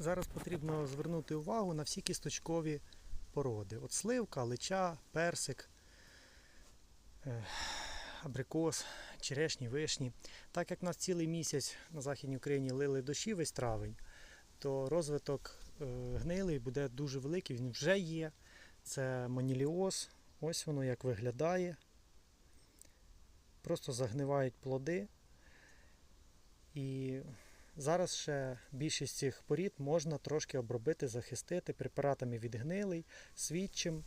зараз потрібно звернути увагу на всі кісточкові породи. От сливка, лича, персик, е, абрикос, черешні, вишні. Так як нас цілий місяць на Західній Україні лили дощі весь травень, то розвиток е, гнилий буде дуже великий, він вже є. Це маніліоз. Ось воно як виглядає. Просто загнивають плоди. І зараз ще більшість цих порід можна трошки обробити, захистити препаратами від гнилий, свідчим.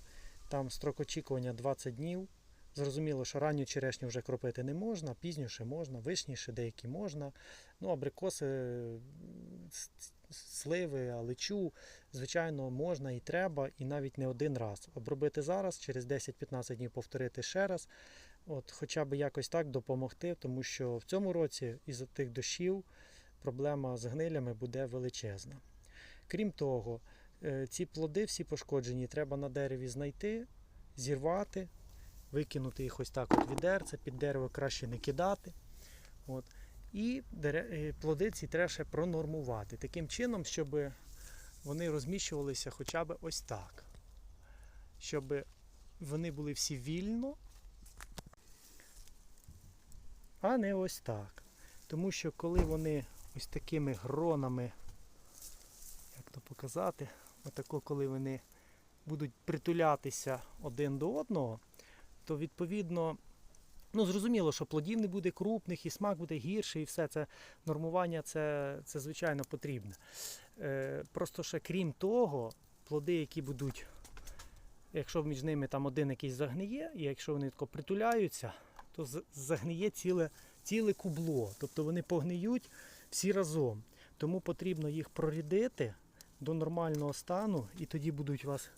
Там строк очікування 20 днів. Зрозуміло, що ранню черешню вже кропити не можна, пізніше можна, вишніше деякі можна. Ну, абрикоси, сливи, алечу, звичайно, можна і треба, і навіть не один раз. Обробити зараз, через 10-15 днів повторити ще раз. От, хоча б якось так допомогти, тому що в цьому році із-за тих дощів проблема з гнилями буде величезна. Крім того, е, ці плоди всі пошкоджені, треба на дереві знайти, зірвати, викинути їх ось так от відерце, під дерево краще не кидати. От. І е, плоди ці треба ще пронормувати. Таким чином, щоб вони розміщувалися хоча б ось так. Щоб вони були всі вільно, а не ось так. Тому що коли вони ось такими гронами, як то показати, отако, коли вони будуть притулятися один до одного, то відповідно, ну зрозуміло, що плодів не буде крупних, і смак буде гірший, і все це нормування це, це звичайно потрібне. Е, просто ще крім того, плоди, які будуть, якщо між ними там один якийсь загниє, і якщо вони тако притуляються, то загниє ціле, ціле кубло. Тобто вони погниють всі разом. Тому потрібно їх прорідити до нормального стану, і тоді будуть у вас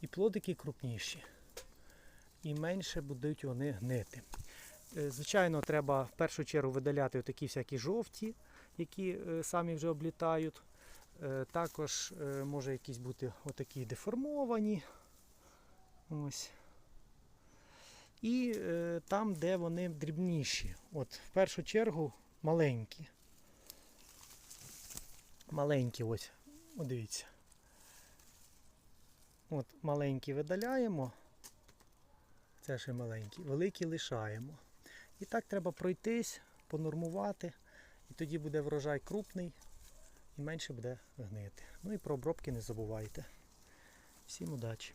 і плодики крупніші, і менше будуть вони гнити. Е, Звичайно, треба в першу чергу видаляти такі всякі жовті, які е, самі вже облітають. Е, Також може якісь бути отакі деформовані. Ось. І там, де вони дрібніші. От в першу чергу маленькі. Маленькі ось. От дивіться. От маленькі видаляємо. Це ще маленькі. Великі лишаємо. І так треба пройтись, понормувати. І тоді буде врожай крупний і менше буде гнити. Ну і про обробки не забувайте. Всім удачі!